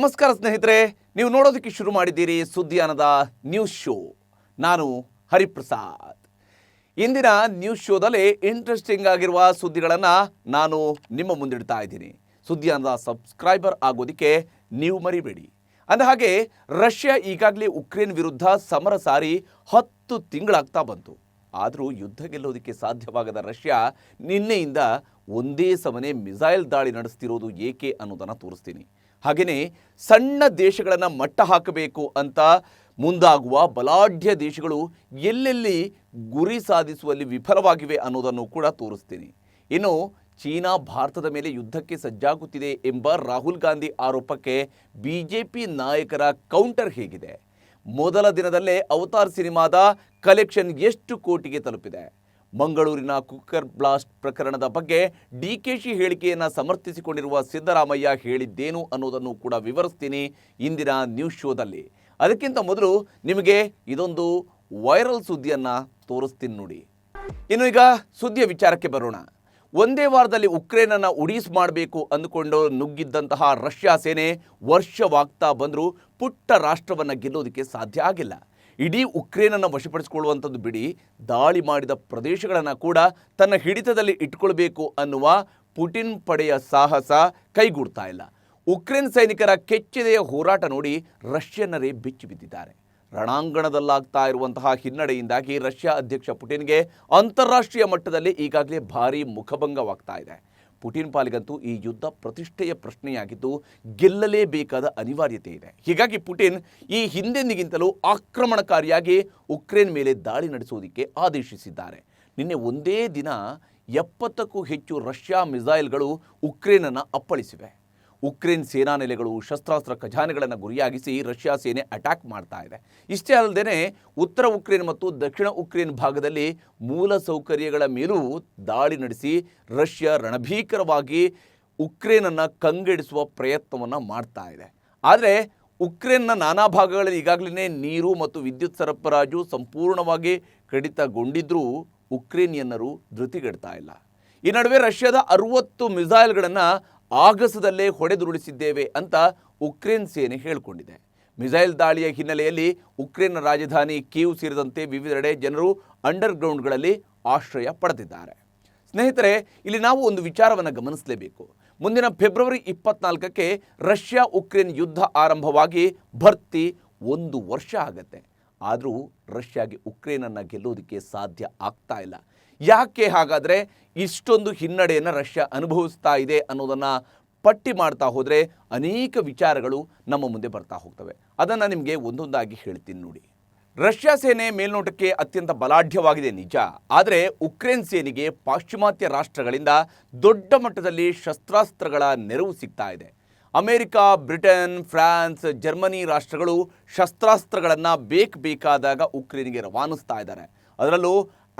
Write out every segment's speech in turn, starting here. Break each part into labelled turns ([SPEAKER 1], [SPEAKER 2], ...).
[SPEAKER 1] ನಮಸ್ಕಾರ ಸ್ನೇಹಿತರೆ, ನೀವು ನೋಡೋದಕ್ಕೆ ಶುರು ಮಾಡಿದ್ದೀರಿ ಸುದ್ದಿಯಾನದ ನ್ಯೂಸ್ ಶೋ ನಾನು ಹರಿಪ್ರಸಾದ್. ಇಂದಿನ ನ್ಯೂಸ್ ಶೋದಲ್ಲಿ ಇಂಟ್ರೆಸ್ಟಿಂಗ್ ಆಗಿರುವ ಸುದ್ದಿಗಳನ್ನು ನಾನು ನಿಮ್ಮ ಮುಂದಿಡ್ತಾ ಇದ್ದೀನಿ. ಸುದ್ದಿಯಾನದ ಸಬ್ಸ್ಕ್ರೈಬರ್ ಆಗೋದಕ್ಕೆ ನೀವು ಮರಿಬೇಡಿ. ಅಂದ ಹಾಗೆ, ರಷ್ಯಾ ಈಗಾಗಲೇ ಉಕ್ರೇನ್ ವಿರುದ್ಧ ಸಮರ ಸಾರಿ ಹತ್ತು ತಿಂಗಳಾಗ್ತಾ ಬಂತು. ಆದರೂ ಯುದ್ಧ ಗೆಲ್ಲೋದಕ್ಕೆ ಸಾಧ್ಯವಾಗದ ರಷ್ಯಾ ನಿನ್ನೆಯಿಂದ ಒಂದೇ ಸಮನೆ ಮಿಸೈಲ್ ದಾಳಿ ನಡೆಸ್ತಿರೋದು ಏಕೆ ಅನ್ನೋದನ್ನು ತೋರಿಸ್ತೀನಿ. ಹಾಗೆಯೇ ಸಣ್ಣ ದೇಶಗಳನ್ನು ಮಟ್ಟ ಹಾಕಬೇಕು ಅಂತ ಮುಂದಾಗುವ ಬಲಾಢ್ಯ ದೇಶಗಳು ಎಲ್ಲೆಲ್ಲಿ ಗುರಿ ಸಾಧಿಸುವಲ್ಲಿ ವಿಫಲವಾಗಿವೆ ಅನ್ನೋದನ್ನು ಕೂಡ ತೋರಿಸ್ತೀನಿ. ಇನ್ನು ಚೀನಾ ಭಾರತದ ಮೇಲೆ ಯುದ್ಧಕ್ಕೆ ಸಜ್ಜಾಗುತ್ತಿದೆ ಎಂಬ ರಾಹುಲ್ ಗಾಂಧಿ ಆರೋಪಕ್ಕೆ ಬಿಜೆಪಿ ನಾಯಕರ ಕೌಂಟರ್ ಹೇಗಿದೆ. ಮೊದಲ ದಿನದಲ್ಲೇ ಅವತಾರ್ ಸಿನಿಮಾದ ಕಲೆಕ್ಷನ್ ಎಷ್ಟು ಕೋಟಿಗೆ ತಲುಪಿದೆ? ಮಂಗಳೂರಿನ ಕುಕ್ಕರ್ ಬ್ಲಾಸ್ಟ್ ಪ್ರಕರಣದ ಬಗ್ಗೆ ಡಿಕೆಶಿ ಹೇಳಿಕೆಯನ್ನು ಸಮರ್ಥಿಸಿಕೊಂಡಿರುವ ಸಿದ್ದರಾಮಯ್ಯ ಹೇಳಿದ್ದೇನು ಅನ್ನೋದನ್ನು ಕೂಡ ವಿವರಿಸ್ತೀನಿ ಇಂದಿನ ನ್ಯೂಸ್ ಶೋದಲ್ಲಿ. ಅದಕ್ಕಿಂತ ಮೊದಲು ನಿಮಗೆ ಇದೊಂದು ವೈರಲ್ ಸುದ್ದಿಯನ್ನು ತೋರಿಸ್ತೀನಿ ನೋಡಿ. ಇನ್ನು ಈಗ ಸುದ್ದಿಯ ವಿಚಾರಕ್ಕೆ ಬರೋಣ. ಒಂದೇ ವಾರದಲ್ಲಿ ಉಕ್ರೇನನ್ನು ಉಡೀಸ್ ಮಾಡಬೇಕು ಅಂದುಕೊಂಡು ನುಗ್ಗಿದ್ದಂತಹ ರಷ್ಯಾ ಸೇನೆ ವರ್ಷವಾಗ್ತಾ ಬಂದರೂ ಪುಟ್ಟ ರಾಷ್ಟ್ರವನ್ನು ಗೆಲ್ಲೋದಕ್ಕೆ ಸಾಧ್ಯ ಆಗಿಲ್ಲ. ಇಡೀ ಉಕ್ರೇನನ್ನು ವಶಪಡಿಸಿಕೊಳ್ಳುವಂಥದ್ದು ಬಿಡಿ, ದಾಳಿ ಮಾಡಿದ ಪ್ರದೇಶಗಳನ್ನು ಕೂಡ ತನ್ನ ಹಿಡಿತದಲ್ಲಿ ಇಟ್ಕೊಳ್ಬೇಕು ಅನ್ನುವ ಪುಟಿನ್ ಪಡೆಯ ಸಾಹಸ ಕೈಗೂಡ್ತಾ ಇಲ್ಲ. ಉಕ್ರೇನ್ ಸೈನಿಕರ ಕೆಚ್ಚೆದೆಯ ಹೋರಾಟ ನೋಡಿ ರಷ್ಯನ್ನರೇ ಬೆಚ್ಚಿ ಬಿದ್ದಿದ್ದಾರೆ. ರಣಾಂಗಣದಲ್ಲಾಗ್ತಾ ಇರುವಂತಹ ಹಿನ್ನಡೆಯಿಂದಾಗಿ ರಷ್ಯಾ ಅಧ್ಯಕ್ಷ ಪುಟಿನ್ಗೆ ಅಂತಾರಾಷ್ಟ್ರೀಯ ಮಟ್ಟದಲ್ಲಿ ಈಗಾಗಲೇ ಭಾರೀ ಮುಖಭಂಗವಾಗ್ತಾ ಇದೆ. ಪುಟಿನ್ ಪಾಲಿಗಂತೂ ಈ ಯುದ್ಧ ಪ್ರತಿಷ್ಠೆಯ ಪ್ರಶ್ನೆಯಾಗಿದ್ದು ಗೆಲ್ಲಲೇಬೇಕಾದ ಅನಿವಾರ್ಯತೆ ಇದೆ. ಹೀಗಾಗಿ ಪುಟಿನ್ ಈ ಹಿಂದೆಂದಿಗಿಂತಲೂ ಆಕ್ರಮಣಕಾರಿಯಾಗಿ ಉಕ್ರೇನ್ ಮೇಲೆ ದಾಳಿ ನಡೆಸುವುದಕ್ಕೆ ಆದೇಶಿಸಿದ್ದಾರೆ. ನಿನ್ನೆ ಒಂದೇ ದಿನ ಎಪ್ಪತ್ತಕ್ಕೂ ಹೆಚ್ಚು ರಷ್ಯಾ ಮಿಸೈಲ್ಗಳು ಉಕ್ರೇನನ್ನು ಅಪ್ಪಳಿಸಿವೆ. ಉಕ್ರೇನ್ ಸೇನಾ ನೆಲೆಗಳು ಶಸ್ತ್ರಾಸ್ತ್ರ ಖಜಾನೆಗಳನ್ನು ಗುರಿಯಾಗಿಸಿ ರಷ್ಯಾ ಸೇನೆ ಅಟ್ಯಾಕ್ ಮಾಡ್ತಾ ಇದೆ. ಇಷ್ಟೇ ಅಲ್ಲದೆ ಉತ್ತರ ಉಕ್ರೇನ್ ಮತ್ತು ದಕ್ಷಿಣ ಉಕ್ರೇನ್ ಭಾಗದಲ್ಲಿ ಮೂಲ ಸೌಕರ್ಯಗಳ ಮೇಲೂ ದಾಳಿ ನಡೆಸಿ ರಷ್ಯಾ ರಣಭೀಕರವಾಗಿ ಉಕ್ರೇನನ್ನು ಕಂಗೆಡಿಸುವ ಪ್ರಯತ್ನವನ್ನು ಮಾಡ್ತಾ ಇದೆ. ಆದರೆ ಉಕ್ರೇನ್ನ ನಾನಾ ಭಾಗಗಳಲ್ಲಿ ಈಗಾಗಲೇ ನೀರು ಮತ್ತು ವಿದ್ಯುತ್ ಸರಬರಾಜು ಸಂಪೂರ್ಣವಾಗಿ ಕಡಿತಗೊಂಡಿದ್ದರೂ ಉಕ್ರೇನಿಯನ್ನರು ಧೃತಿಗೆಡ್ತಾ ಇಲ್ಲ. ಈ ನಡುವೆ ರಷ್ಯಾದ ಅರುವತ್ತು ಮಿಸೈಲ್ಗಳನ್ನು ಆಗಸದಲ್ಲೇ ಹೊಡೆದುರುಳಿಸಿದ್ದೇವೆ ಅಂತ ಉಕ್ರೇನ್ ಸೇನೆ ಹೇಳಿಕೊಂಡಿದೆ. ಮಿಸೈಲ್ ದಾಳಿಯ ಹಿನ್ನೆಲೆಯಲ್ಲಿ ಉಕ್ರೇನ್ನ ರಾಜಧಾನಿ ಕೀವ್ ಸೇರಿದಂತೆ ವಿವಿಧೆಡೆ ಜನರು ಅಂಡರ್ಗ್ರೌಂಡ್ಗಳಲ್ಲಿ ಆಶ್ರಯ ಪಡೆದಿದ್ದಾರೆ. ಸ್ನೇಹಿತರೆ, ಇಲ್ಲಿ ನಾವು ಒಂದು ವಿಚಾರವನ್ನು ಗಮನಿಸಲೇಬೇಕು. ಮುಂದಿನ ಫೆಬ್ರವರಿ ಇಪ್ಪತ್ನಾಲ್ಕಕ್ಕೆ ರಷ್ಯಾ ಉಕ್ರೇನ್ ಯುದ್ಧ ಆರಂಭವಾಗಿ ಭರ್ತಿ ಒಂದು ವರ್ಷ ಆಗತ್ತೆ. ಆದರೂ ರಷ್ಯಾಗೆ ಉಕ್ರೇನನ್ನು ಗೆಲ್ಲೋದಕ್ಕೆ ಸಾಧ್ಯ ಆಗ್ತಾ ಇಲ್ಲ. ಯಾಕೆ ಹಾಗಾದರೆ ಇಷ್ಟೊಂದು ಹಿನ್ನಡೆಯನ್ನು ರಷ್ಯಾ ಅನುಭವಿಸ್ತಾ ಇದೆ ಅನ್ನೋದನ್ನು ಪಟ್ಟಿ ಮಾಡ್ತಾ ಹೋದರೆ ಅನೇಕ ವಿಚಾರಗಳು ನಮ್ಮ ಮುಂದೆ ಬರ್ತಾ ಹೋಗ್ತವೆ. ಅದನ್ನು ನಿಮಗೆ ಒಂದೊಂದಾಗಿ ಹೇಳ್ತೀನಿ ನೋಡಿ. ರಷ್ಯಾ ಸೇನೆ ಮೇಲ್ನೋಟಕ್ಕೆ ಅತ್ಯಂತ ಬಲಾಢ್ಯವಾಗಿದೆ ನಿಜ. ಆದರೆ ಉಕ್ರೇನ್ ಸೇನೆಗೆ ಪಾಶ್ಚಿಮಾತ್ಯ ರಾಷ್ಟ್ರಗಳಿಂದ ದೊಡ್ಡ ಮಟ್ಟದಲ್ಲಿ ಶಸ್ತ್ರಾಸ್ತ್ರಗಳ ನೆರವು ಸಿಗ್ತಾ ಇದೆ. ಅಮೆರಿಕ, ಬ್ರಿಟನ್, ಫ್ರಾನ್ಸ್, ಜರ್ಮನಿ ರಾಷ್ಟ್ರಗಳು ಶಸ್ತ್ರಾಸ್ತ್ರಗಳನ್ನು ಬೇಕು ಬೇಕಾದಾಗ ಉಕ್ರೇನಿಗೆ ರವಾನಿಸ್ತಾ ಇದ್ದಾರೆ. ಅದರಲ್ಲೂ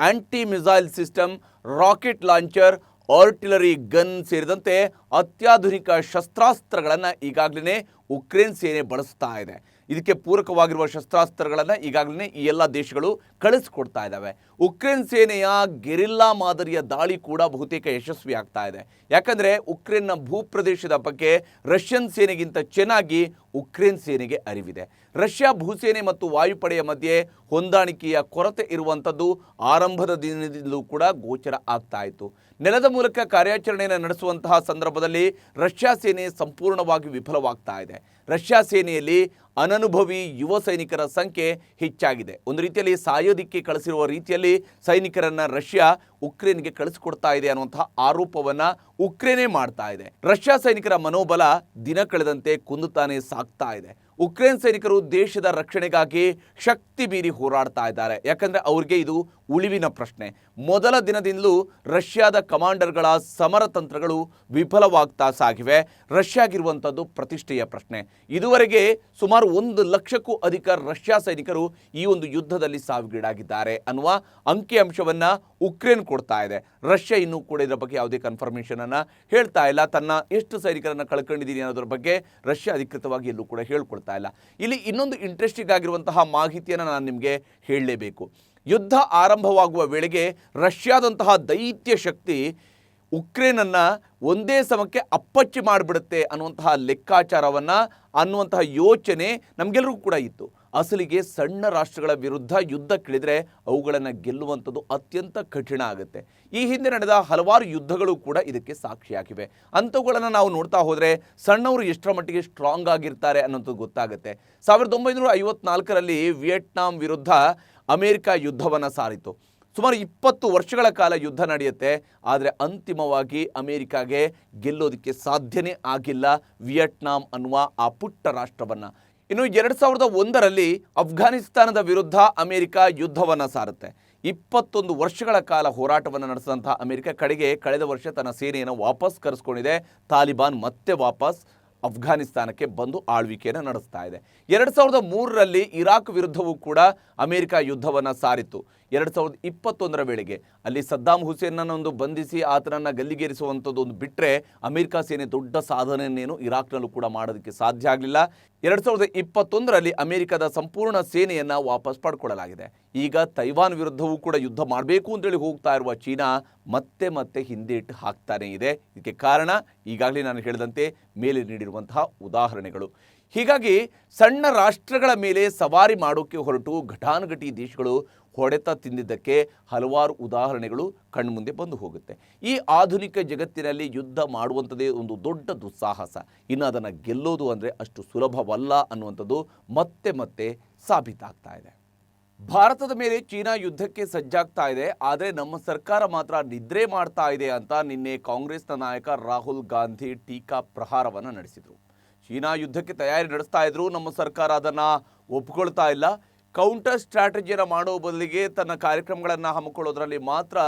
[SPEAKER 1] anti missile system rocket launcher artillery gun ಸೇರಿದಂತೆ ಅತ್ಯಾಧುನಿಕ ಶಸ್ತ್ರಾಸ್ತ್ರಗಳನ್ನು ಈಗಾಗಲೇ ಉಕ್ರೇನ್ ಸೇನೆ ಬಳಸ್ತಾ ಇದೆ. ಇದಕ್ಕೆ ಪೂರಕವಾಗಿರುವ ಶಸ್ತ್ರಾಸ್ತ್ರಗಳನ್ನು ಈಗಾಗಲೇ ಈ ಎಲ್ಲ ದೇಶಗಳು ಕಳಿಸ್ಕೊಡ್ತಾ ಇದ್ದಾವೆ ಉಕ್ರೇನ್ ಸೇನೆಯ ಗೆರಿಲ್ಲಾ ಮಾದರಿಯ ದಾಳಿ ಕೂಡ ಬಹುತೇಕ ಯಶಸ್ವಿ ಆಗ್ತಾ ಇದೆ. ಯಾಕಂದರೆ ಉಕ್ರೇನ್ನ ಭೂಪ್ರದೇಶದ ಬಗ್ಗೆ ರಷ್ಯನ್ ಸೇನೆಗಿಂತ ಚೆನ್ನಾಗಿ ಉಕ್ರೇನ್ ಸೇನೆಗೆ ಅರಿವಿದೆ. ರಷ್ಯಾ ಭೂಸೇನೆ ಮತ್ತು ವಾಯುಪಡೆಯ ಮಧ್ಯೆ ಹೊಂದಾಣಿಕೆಯ ಕೊರತೆ ಇರುವಂಥದ್ದು ಆರಂಭದ ದಿನದಿಂದಲೂ ಕೂಡ ಗೋಚರ ಆಗ್ತಾ ಇತ್ತು. ನೆಲದ ಮೂಲಕ ಕಾರ್ಯಾಚರಣೆಯನ್ನು ನಡೆಸುವಂತಹ ಸಂದರ್ಭದಲ್ಲಿ ರಷ್ಯಾ ಸೇನೆ ಸಂಪೂರ್ಣವಾಗಿ ವಿಫಲವಾಗ್ತಾ ಇದೆ. ರಷ್ಯಾ ಸೇನೆಯಲ್ಲಿ ಅನನುಭವಿ ಯುವ ಸೈನಿಕರ ಸಂಖ್ಯೆ ಹೆಚ್ಚಾಗಿದೆ. ಒಂದು ರೀತಿಯಲ್ಲಿ ಸಾಯೋದಿಕ್ಕೆ ಕಳಿಸಿರುವ ರೀತಿಯಲ್ಲಿ ಸೈನಿಕರನ್ನು ರಷ್ಯಾ ಉಕ್ರೇನ್ಗೆ ಕಳಿಸಿಕೊಡ್ತಾ ಇದೆ ಅನ್ನುವಂತಹ ಆರೋಪವನ್ನ ಉಕ್ರೇನೆ ಮಾಡ್ತಾ ಇದೆ. ರಷ್ಯಾ ಸೈನಿಕರ ಮನೋಬಲ ದಿನ ಕಳೆದಂತೆ ಕುಂದುತ್ತಾನೆ ಸಾಗ್ತಾ ಇದೆ. ಉಕ್ರೇನ್ ಸೈನಿಕರು ದೇಶದ ರಕ್ಷಣೆಗಾಗಿ ಶಕ್ತಿ ಬೀರಿ ಹೋರಾಡ್ತಾ ಇದ್ದಾರೆ. ಯಾಕಂದ್ರೆ ಅವ್ರಿಗೆ ಇದು ಉಳಿವಿನ ಪ್ರಶ್ನೆ. ಮೊದಲ ದಿನದಿಂದಲೂ ರಷ್ಯಾದ ಕಮಾಂಡರ್ಗಳ ಸಮರ ತಂತ್ರಗಳು ವಿಫಲವಾಗ್ತಾ ಸಾಗಿವೆ. ರಷ್ಯಾಗಿರುವಂಥದ್ದು ಪ್ರತಿಷ್ಠೆಯ ಪ್ರಶ್ನೆ. ಇದುವರೆಗೆ ಸುಮಾರು ಒಂದು ಲಕ್ಷಕ್ಕೂ ಅಧಿಕ ರಷ್ಯಾ ಸೈನಿಕರು ಈ ಒಂದು ಯುದ್ಧದಲ್ಲಿ ಸಾವಿಗೀಡಾಗಿದ್ದಾರೆ ಅನ್ನುವ ಅಂಕಿಅಂಶವನ್ನು ಉಕ್ರೇನ್ ಕೊಡ್ತಾ ಇದೆ. ರಷ್ಯಾ ಇನ್ನೂ ಕೂಡ ಇದರ ಬಗ್ಗೆ ಯಾವುದೇ ಕನ್ಫರ್ಮೇಷನ್ ಹೇಳ್ತಾ ಇಲ್ಲ. ತನ್ನ ಎಷ್ಟು ಸೈನಿಕರನ್ನು ಕಳ್ಕೊಂಡಿದ್ದೀನಿ ಅನ್ನೋದ್ರ ಬಗ್ಗೆ ರಷ್ಯಾ ಅಧಿಕೃತವಾಗಿ ಎಲ್ಲೂ ಕೂಡ ಹೇಳ್ಕೊಳ್ತಾ ಇಲ್ಲ. ಇಲ್ಲಿ ಇನ್ನೊಂದು ಇಂಟ್ರೆಸ್ಟಿಂಗ್ ಆಗಿರುವಂತಹ ಮಾಹಿತಿಯನ್ನು ನಾನು ನಿಮಗೆ ಹೇಳಲೇಬೇಕು. ಯುದ್ಧ ಆರಂಭವಾಗುವ ವೇಳೆಗೆ ರಷ್ಯಾದಂತಹ ದೈತ್ಯ ಶಕ್ತಿ ಉಕ್ರೇನನ್ನು ಒಂದೇ ಸಮಕ್ಕೆ ಅಪ್ಪಚ್ಚಿ ಮಾಡಿಬಿಡುತ್ತೆ ಅನ್ನುವಂತಹ ಲೆಕ್ಕಾಚಾರವನ್ನು ಅನ್ನುವಂತಹ ಯೋಚನೆ ನಮಗೆಲ್ಲರಿಗೂ ಕೂಡ ಇತ್ತು. ಅಸಲಿಗೆ ಸಣ್ಣ ರಾಷ್ಟ್ರಗಳ ವಿರುದ್ಧ ಯುದ್ಧಕ್ಕಿಳಿದರೆ ಅವುಗಳನ್ನು ಗೆಲ್ಲುವಂಥದ್ದು ಅತ್ಯಂತ ಕಠಿಣ ಆಗುತ್ತೆ. ಈ ಹಿಂದೆ ನಡೆದ ಹಲವಾರು ಯುದ್ಧಗಳು ಕೂಡ ಇದಕ್ಕೆ ಸಾಕ್ಷಿಯಾಗಿವೆ. ಅಂಥವುಗಳನ್ನು ನಾವು ನೋಡ್ತಾ ಹೋದರೆ ಸಣ್ಣವರು ಎಷ್ಟರ ಮಟ್ಟಿಗೆ ಸ್ಟ್ರಾಂಗ್ ಆಗಿರ್ತಾರೆ ಅನ್ನೋಂಥದ್ದು ಗೊತ್ತಾಗುತ್ತೆ. ಸಾವಿರದ ಒಂಬೈನೂರ ಐವತ್ನಾಲ್ಕರಲ್ಲಿ ವಿಯೆಟ್ನಾಂ ವಿರುದ್ಧ ಅಮೆರಿಕ ಯುದ್ಧವನ್ನು ಸಾರಿತು. ಸುಮಾರು ಇಪ್ಪತ್ತು ವರ್ಷಗಳ ಕಾಲ ಯುದ್ಧ ನಡೆಯುತ್ತೆ. ಆದರೆ ಅಂತಿಮವಾಗಿ ಅಮೇರಿಕಾಗೆ ಗೆಲ್ಲೋದಕ್ಕೆ ಸಾಧ್ಯನೇ ಆಗಿಲ್ಲ. ವಿಯೆಟ್ನಾಂ ಅನ್ನುವ ಆ ಪುಟ್ಟ ರಾಷ್ಟ್ರವನ್ನು. ಇನ್ನು ಎರಡು ಸಾವಿರದ ಒಂದರಲ್ಲಿ ಅಫ್ಘಾನಿಸ್ತಾನದ ವಿರುದ್ಧ ಅಮೆರಿಕ ಯುದ್ಧವನ್ನು ಸಾರುತ್ತೆ. ಇಪ್ಪತ್ತೊಂದು ವರ್ಷಗಳ ಕಾಲ ಹೋರಾಟವನ್ನು ನಡೆಸಿದಂಥ ಅಮೆರಿಕ ಕಡೆಗೆ ಕಳೆದ ವರ್ಷ ತನ್ನ ಸೇನೆಯನ್ನು ವಾಪಸ್ ಕರೆಸ್ಕೊಂಡಿದೆ. ತಾಲಿಬಾನ್ ಮತ್ತೆ ವಾಪಸ್. ಅಫ್ಘಾನಿಸ್ತಾನಕ್ಕೆ ಬಂದು ಆಳ್ವಿಕೆಯನ್ನು ನಡೆಸ್ತಾ ಇದೆ. ಎರಡು ಸಾವಿರದ ಮೂರರಲ್ಲಿ ಇರಾಕ್ ವಿರುದ್ಧವೂ ಕೂಡ ಅಮೆರಿಕ ಯುದ್ಧವನ್ನು ಸಾರಿತ್ತು. ಎರಡು ಸಾವಿರದ ಇಪ್ಪತ್ತೊಂದರ ವೇಳೆಗೆ. ಅಲ್ಲಿ ಸದ್ದಾಂ ಒಂದು ಬಂಧಿಸಿ ಆತನನ್ನು ಗಲ್ಲಿಗೇರಿಸುವಂಥದ್ದು ಒಂದು ಬಿಟ್ಟರೆ ಅಮೆರಿಕ ಸೇನೆ ದೊಡ್ಡ ಸಾಧನೆಯನ್ನೇನು ಇರಾಕ್ನಲ್ಲೂ ಕೂಡ ಮಾಡೋದಕ್ಕೆ ಸಾಧ್ಯ ಆಗಲಿಲ್ಲ. ಎರಡು ಸಾವಿರದ ಇಪ್ಪತ್ತೊಂದರಲ್ಲಿ ಅಮೆರಿಕದ ಸಂಪೂರ್ಣ ಸೇನೆಯನ್ನು ವಾಪಸ್ ಪಡ್ಕೊಳ್ಳಲಾಗಿದೆ ಈಗ ತೈವಾನ್ ವಿರುದ್ಧವೂ ಕೂಡ ಯುದ್ಧ ಮಾಡಬೇಕು ಅಂತೇಳಿ ಹೋಗ್ತಾ ಇರುವ ಚೀನಾ ಮತ್ತೆ ಮತ್ತೆ ಹಿಂದೇಟು ಹಾಕ್ತಾನೇ ಇದೆ. ಇದಕ್ಕೆ ಕಾರಣ ಈಗಾಗಲೇ ನಾನು ಹೇಳಿದಂತೆ ಮೇಲೆ ನೀಡಿರುವಂತಹ ಉದಾಹರಣೆಗಳು. ಹೀಗಾಗಿ ಸಣ್ಣ ರಾಷ್ಟ್ರಗಳ ಮೇಲೆ ಸವಾರಿ ಮಾಡೋಕ್ಕೆ ಹೊರಟು ಘಟಾನುಘಟಿ ದೇಶಗಳು ಹೊಡೆತ ತಿಂದಿದ್ದಕ್ಕೆ ಹಲವಾರು ಉದಾಹರಣೆಗಳು ಕಣ್ಮುಂದೆ ಬಂದು ಹೋಗುತ್ತೆ. ಈ ಆಧುನಿಕ ಜಗತ್ತಿನಲ್ಲಿ ಯುದ್ಧ ಮಾಡುವಂಥದ್ದೇ ಒಂದು ದೊಡ್ಡ ದುಸ್ಸಾಹಸ. ಇನ್ನು ಅದನ್ನು ಗೆಲ್ಲೋದು ಅಂದರೆ ಅಷ್ಟು ಸುಲಭವಲ್ಲ ಅನ್ನುವಂಥದ್ದು ಮತ್ತೆ ಮತ್ತೆ ಸಾಬೀತಾಗ್ತಾ ಇದೆ. ಭಾರತದ ಮೇಲೆ ಚೀನಾ ಯುದ್ಧಕ್ಕೆ ಸಜ್ಜಾಗ್ತಾ ಇದೆ. ಆದರೆ ನಮ್ಮ ಸರ್ಕಾರ ಮಾತ್ರ ನಿದ್ರೆ ಮಾಡ್ತಾ ಇದೆ ಅಂತ ನಿನ್ನೆ ಕಾಂಗ್ರೆಸ್ನ ನಾಯಕ ರಾಹುಲ್ ಗಾಂಧಿ ಟೀಕಾ ಪ್ರಹಾರವನ್ನು ನಡೆಸಿದರು. ಚೀನಾ ಯುದ್ಧಕ್ಕೆ ತಯಾರಿ ನಡೆಸ್ತಾ ಇದ್ರು ನಮ್ಮ ಸರ್ಕಾರ ಅದನ್ನು ಒಪ್ಕೊಳ್ತಾ ಇಲ್ಲ. ಕೌಂಟರ್ ಸ್ಟ್ರಾಟಜಿಯನ್ನು ಮಾಡೋ ಬದಲಿಗೆ ತನ್ನ ಕಾರ್ಯಕ್ರಮಗಳನ್ನು ಹಮ್ಮಿಕೊಳ್ಳೋದ್ರಲ್ಲಿ ಮಾತ್ರ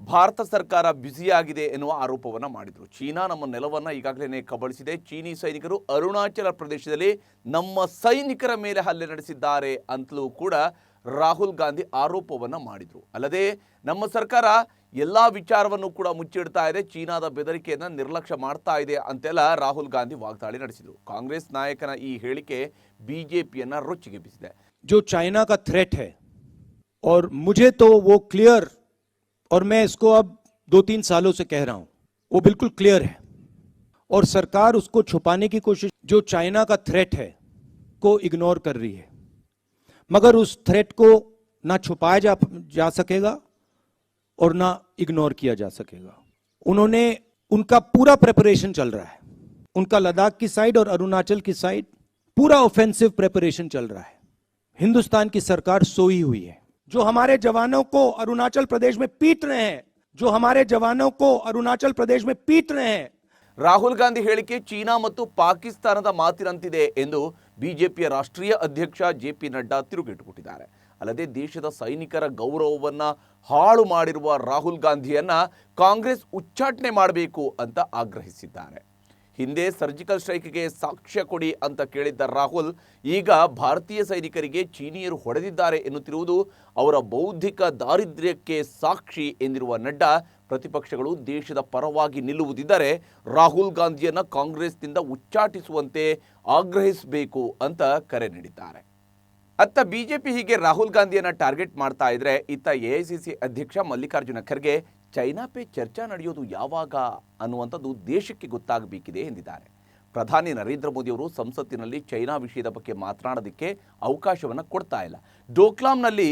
[SPEAKER 1] ಭಾರತ ಸರ್ಕಾರ ಬ್ಯುಸಿಯಾಗಿದೆ ಎನ್ನುವ ಆರೋಪವನ್ನು ಮಾಡಿದರು. ಚೀನಾ ನಮ್ಮ ನೆಲವನ್ನು ಈಗಾಗಲೇ ಕಬಳಿಸಿದೆ. ಚೀನಿ ಸೈನಿಕರು ಅರುಣಾಚಲ ಪ್ರದೇಶದಲ್ಲಿ ನಮ್ಮ ಸೈನಿಕರ ಮೇಲೆ ಹಲ್ಲೆ ನಡೆಸಿದ್ದಾರೆ ಅಂತಲೂ ಕೂಡ ರಾಹುಲ್ ಗಾಂಧಿ ಆರೋಪವನ್ನು ಮಾಡಿದರು. ಅಲ್ಲದೆ ನಮ್ಮ ಸರ್ಕಾರ ಎಲ್ಲ ವಿಚಾರವನ್ನು ಕೂಡ ಮುಚ್ಚಿಡ್ತಾ ಇದೆ ಚೀನಾದ ಬೆದರಿಕೆಯನ್ನು ನಿರ್ಲಕ್ಷ್ಯ ಮಾಡ್ತಾ ಇದೆ ಅಂತೆಲ್ಲ ರಾಹುಲ್ ಗಾಂಧಿ ವಾಗ್ದಾಳಿ ನಡೆಸಿದರು ಕಾಂಗ್ರೆಸ್ ನಾಯಕನ ಈ ಹೇಳಿಕೆ ಬಿಜೆಪಿಯನ್ನು ರೊಚ್ಚಿಗೆಬ್ಬಿಸಿದೆ
[SPEAKER 2] जो चाइना का थ्रेट है और मुझे तो वो क्लियर और मैं इसको अब दो तीन सालों से कह रहा हूं वो बिल्कुल क्लियर है और सरकार उसको छुपाने की कोशिश जो चाइना का थ्रेट है को इग्नोर कर रही है मगर उस थ्रेट को ना छुपाया जा, जा सकेगा और ना इग्नोर किया जा सकेगा उन्होंने उनका पूरा प्रिपरेशन चल रहा है उनका लद्दाख की साइड और अरुणाचल की साइड पूरा ऑफेंसिव प्रिपरेशन चल रहा है हिंदुस्तान की सरकार सोई हुई है जो हमारे जवानों को अरुणाचल प्रदेश में पीट रहे हैं जो हमारे जवानों को अरुणाचल प्रदेश में पीट रहे हैं
[SPEAKER 1] ರಾಹುಲ್ ಗಾಂಧಿ ಹೇಳಿಕೆ ಚೀನಾ ಮತ್ತು ಪಾಕಿಸ್ತಾನದ ಮಾತಿನಂತಿದೆ ಎಂದು ಬಿಜೆಪಿಯ ರಾಷ್ಟ್ರೀಯ ಅಧ್ಯಕ್ಷ ಜೆ ಪಿ ನಡ್ಡಾ ತಿರುಗೇಟುಕೊಟ್ಟಿದ್ದಾರೆ ಅಲ್ಲದೆ ದೇಶದ ಸೈನಿಕರ ಗೌರವವನ್ನು ಹಾಳು ಮಾಡಿರುವ ರಾಹುಲ್ ಗಾಂಧಿಯನ್ನ ಕಾಂಗ್ರೆಸ್ ಉಚ್ಚಾಟನೆ ಮಾಡಬೇಕು ಅಂತ ಆಗ್ರಹಿಸಿದ್ದಾರೆ. ಹಿಂದೆ ಸರ್ಜಿಕಲ್ ಸ್ಟ್ರೈಕ್ಗೆ ಸಾಕ್ಷ್ಯ ಕೊಡಿ ಅಂತ ಕೇಳಿದ್ದ ರಾಹುಲ್, ಈಗ ಭಾರತೀಯ ಸೈನಿಕರಿಗೆ ಚೀನಿಯರು ಹೊಡೆದಿದ್ದಾರೆ ಎನ್ನುತ್ತಿರುವುದು ಅವರ ಬೌದ್ಧಿಕ ದಾರಿದ್ರ್ಯಕ್ಕೆ ಸಾಕ್ಷಿ ಎಂದಿರುವ ನಡ್ಡಾ, ಪ್ರತಿಪಕ್ಷಗಳು ದೇಶದ ಪರವಾಗಿ ನಿಲ್ಲುವುದಿದ್ದರೆ ರಾಹುಲ್ ಗಾಂಧಿಯನ್ನು ಕಾಂಗ್ರೆಸ್ನಿಂದ ಉಚ್ಚಾಟಿಸುವಂತೆ ಆಗ್ರಹಿಸಬೇಕು ಅಂತ ಕರೆ ನೀಡಿದ್ದಾರೆ. ಅತ್ತ ಬಿಜೆಪಿ ಹೀಗೆ ರಾಹುಲ್ ಗಾಂಧಿಯನ್ನು ಟಾರ್ಗೆಟ್ ಮಾಡ್ತಾ ಇದ್ರೆ ಇತ್ತ ಎಐಸಿಸಿ ಅಧ್ಯಕ್ಷ ಮಲ್ಲಿಕಾರ್ಜುನ ಖರ್ಗೆ ಚೈನಾ ಪೇ ಚರ್ಚಾ ನಡೆಯೋದು ಯಾವಾಗ ಅನ್ನುವಂಥದ್ದು ದೇಶಕ್ಕೆ ಗೊತ್ತಾಗಬೇಕಿದೆ ಎಂದಿದ್ದಾರೆ. ಪ್ರಧಾನಿ ನರೇಂದ್ರ ಮೋದಿಯವರು ಸಂಸತ್ತಿನಲ್ಲಿ ಚೈನಾ ವಿಷಯದ ಬಗ್ಗೆ ಮಾತನಾಡೋದಕ್ಕೆ ಅವಕಾಶವನ್ನು ಕೊಡ್ತಾ ಇಲ್ಲ. ಡೋಕ್ಲಾಂನಲ್ಲಿ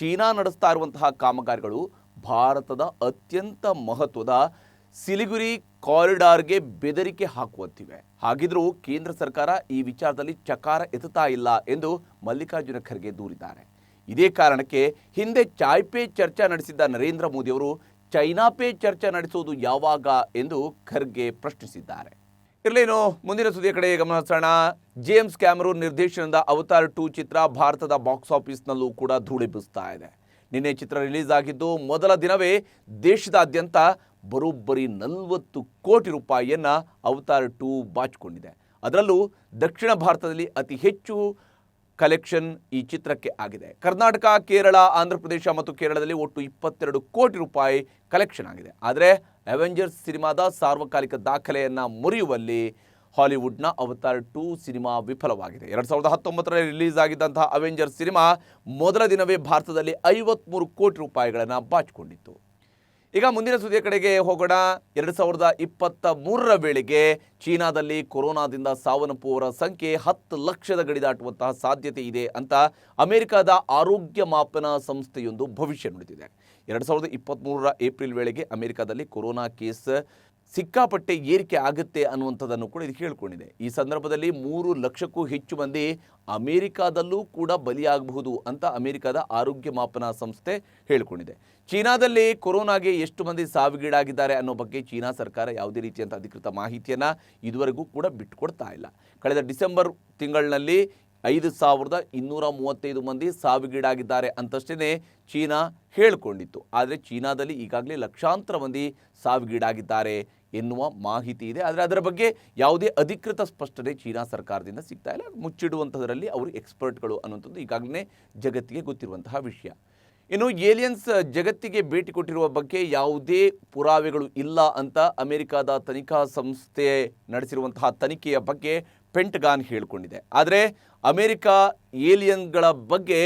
[SPEAKER 1] ಚೀನಾ ನಡೆಸ್ತಾ ಇರುವಂತಹ ಕಾಮಗಾರಿಗಳು ಭಾರತದ ಅತ್ಯಂತ ಮಹತ್ವದ ಸಿಲಿಗುರಿ ಕಾರಿಡಾರ್ಗೆ ಬೆದರಿಕೆ ಹಾಕುವಂತಿವೆ. ಹಾಗಿದ್ರೂ ಕೇಂದ್ರ ಸರ್ಕಾರ ಈ ವಿಚಾರದಲ್ಲಿ ಚಕಾರ ಎತ್ತುತ್ತಾ ಇಲ್ಲ ಎಂದು ಮಲ್ಲಿಕಾರ್ಜುನ ಖರ್ಗೆ ದೂರಿದ್ದಾರೆ. ಇದೇ ಕಾರಣಕ್ಕೆ ಹಿಂದೆ ಚಾಯ್ ಪೇ ಚರ್ಚಾ ನಡೆಸಿದ್ದ ನರೇಂದ್ರ ಮೋದಿಯವರು ಚೈನಾ ಪೇ ಚರ್ಚೆ ನಡೆಸುವುದು ಯಾವಾಗ ಎಂದು ಖರ್ಗೆ ಪ್ರಶ್ನಿಸಿದ್ದಾರೆ. ಇರಲೇನು, ಮುಂದಿನ ಸುದ್ದಿಯ ಕಡೆ ಗಮನ ಜೇಮ್ಸ್ ಕ್ಯಾಮರೂನ್ ನಿರ್ದೇಶನದ ಅವತಾರ್ ಟೂ ಚಿತ್ರ ಭಾರತದ ಬಾಕ್ಸ್ ಆಫೀಸ್ನಲ್ಲೂ ಕೂಡ ಧೂಳಿಬಿಸ್ತಾ ಇದೆ. ನಿನ್ನೆ ಚಿತ್ರ ರಿಲೀಸ್ ಆಗಿದ್ದು ಮೊದಲ ದಿನವೇ ದೇಶದಾದ್ಯಂತ ಬರೋಬ್ಬರಿ ನಲವತ್ತು ಕೋಟಿ ರೂಪಾಯಿಯನ್ನು ಅವತಾರ್ ಟು ಬಾಚಿಕೊಂಡಿದೆ. ಅದರಲ್ಲೂ ದಕ್ಷಿಣ ಭಾರತದಲ್ಲಿ ಅತಿ ಹೆಚ್ಚು ಕಲೆಕ್ಷನ್ ಈ ಚಿತ್ರಕ್ಕೆ ಆಗಿದೆ. ಕರ್ನಾಟಕ, ಕೇರಳ, ಆಂಧ್ರ ಪ್ರದೇಶ ಮತ್ತು ಕೇರಳದಲ್ಲಿ ಒಟ್ಟು ಇಪ್ಪತ್ತೆರಡು ಕೋಟಿ ರೂಪಾಯಿ ಕಲೆಕ್ಷನ್ ಆಗಿದೆ. ಆದರೆ ಅವೆಂಜರ್ಸ್ ಸಿನಿಮಾದ ಸಾರ್ವಕಾಲಿಕ ದಾಖಲೆಯನ್ನು ಮುರಿಯುವಲ್ಲಿ ಹಾಲಿವುಡ್ನ ಅವತಾರ್ ಟು ಸಿನಿಮಾ ವಿಫಲವಾಗಿದೆ. ಎರಡು ಸಾವಿರದ ಹತ್ತೊಂಬತ್ತರಲ್ಲಿ ರಿಲೀಸ್ ಆಗಿದ್ದಂತಹ ಅವೆಂಜರ್ಸ್ ಸಿನಿಮಾ ಮೊದಲ ದಿನವೇ ಭಾರತದಲ್ಲಿ ಐವತ್ತ್ಮೂರು ಕೋಟಿ ರೂಪಾಯಿಗಳನ್ನು ಬಾಚಿಕೊಂಡಿತ್ತು. ಈಗ ಮುಂದಿನ ಸುದ್ದಿಯ ಕಡೆಗೆ ಹೋಗೋಣ. ಎರಡು ಸಾವಿರದ ಇಪ್ಪತ್ತ ಮೂರರ ವೇಳೆಗೆ ಚೀನಾದಲ್ಲಿ ಕೊರೋನಾದಿಂದ ಸಾವನ್ನಪ್ಪುವವರ ಸಂಖ್ಯೆ ಹತ್ತು ಲಕ್ಷದ ಗಡಿ ದಾಟುವಂತಹ ಸಾಧ್ಯತೆ ಇದೆ ಅಂತ ಅಮೆರಿಕದ ಆರೋಗ್ಯ ಮಾಪನ ಸಂಸ್ಥೆಯೊಂದು ಭವಿಷ್ಯ ನುಡಿದಿದೆ. ಎರಡು ಸಾವಿರದ ಇಪ್ಪತ್ತ್ಮೂರರ ಏಪ್ರಿಲ್ ವೇಳೆಗೆ ಅಮೆರಿಕದಲ್ಲಿ ಕೊರೋನಾ ಕೇಸ್ ಸಿಕ್ಕಾಪಟ್ಟೆ ಏರಿಕೆ ಆಗುತ್ತೆ ಅನ್ನುವಂಥದ್ದನ್ನು ಕೂಡ ಇದು ಹೇಳ್ಕೊಂಡಿದೆ ಈ ಸಂದರ್ಭದಲ್ಲಿ ಮೂರು ಲಕ್ಷಕ್ಕೂ ಹೆಚ್ಚು ಮಂದಿ ಅಮೆರಿಕಾದಲ್ಲೂ ಕೂಡ ಬಲಿಯಾಗಬಹುದು ಅಂತ ಅಮೆರಿಕದ ಆರೋಗ್ಯ ಮಾಪನ ಸಂಸ್ಥೆ ಹೇಳಿಕೊಂಡಿದೆ. ಚೀನಾದಲ್ಲಿ ಕೊರೋನಾಗೆ ಎಷ್ಟು ಮಂದಿ ಸಾವಿಗೀಡಾಗಿದ್ದಾರೆ ಅನ್ನೋ ಬಗ್ಗೆ ಚೀನಾ ಸರ್ಕಾರ ಯಾವುದೇ ರೀತಿಯಂಥ ಅಧಿಕೃತ ಮಾಹಿತಿಯನ್ನು ಇದುವರೆಗೂ ಕೂಡ ಬಿಟ್ಟುಕೊಡ್ತಾ ಇಲ್ಲ. ಕಳೆದ ಡಿಸೆಂಬರ್ ತಿಂಗಳಿನಲ್ಲಿ ಐದು ಸಾವಿರದ ಇನ್ನೂರ ಮೂವತ್ತೈದು ಮಂದಿ ಸಾವಿಗೀಡಾಗಿದ್ದಾರೆ ಅಂತಷ್ಟೇ ಚೀನಾ ಹೇಳಿಕೊಂಡಿತ್ತು. ಆದರೆ ಚೀನಾದಲ್ಲಿ ಈಗಾಗಲೇ ಲಕ್ಷಾಂತರ ಮಂದಿ ಸಾವಿಗೀಡಾಗಿದ್ದಾರೆ ಎನ್ನುವ ಮಾಹಿತಿ ಇದೆ. ಆದರೆ ಅದರ ಬಗ್ಗೆ ಯಾವುದೇ ಅಧಿಕೃತ ಸ್ಪಷ್ಟನೆ ಚೀನಾ ಸರ್ಕಾರದಿಂದ ಸಿಗ್ತಾ ಇಲ್ಲ. ಮುಚ್ಚಿಡುವಂಥದ್ರಲ್ಲಿ ಅವರು ಎಕ್ಸ್ಪರ್ಟ್ಗಳು ಅನ್ನುವಂಥದ್ದು ಈಗಾಗಲೇ ಜಗತ್ತಿಗೆ ಗೊತ್ತಿರುವಂತಹ ವಿಷಯ. ಇನ್ನು ಏಲಿಯನ್ಸ್ ಜಗತ್ತಿಗೆ ಭೇಟಿ ಕೊಟ್ಟಿರುವ ಬಗ್ಗೆ ಯಾವುದೇ ಪುರಾವೆಗಳು ಇಲ್ಲ ಅಂತ ಅಮೆರಿಕದ ತನಿಖಾ ಸಂಸ್ಥೆ ನಡೆಸಿರುವಂತಹ ತನಿಖೆಯ ಬಗ್ಗೆ ಪೆಂಟಗಾನ್ ಹೇಳಿಕೊಂಡಿದೆ. ಆದರೆ ಅಮೆರಿಕ ಏಲಿಯನ್ಗಳ ಬಗ್ಗೆ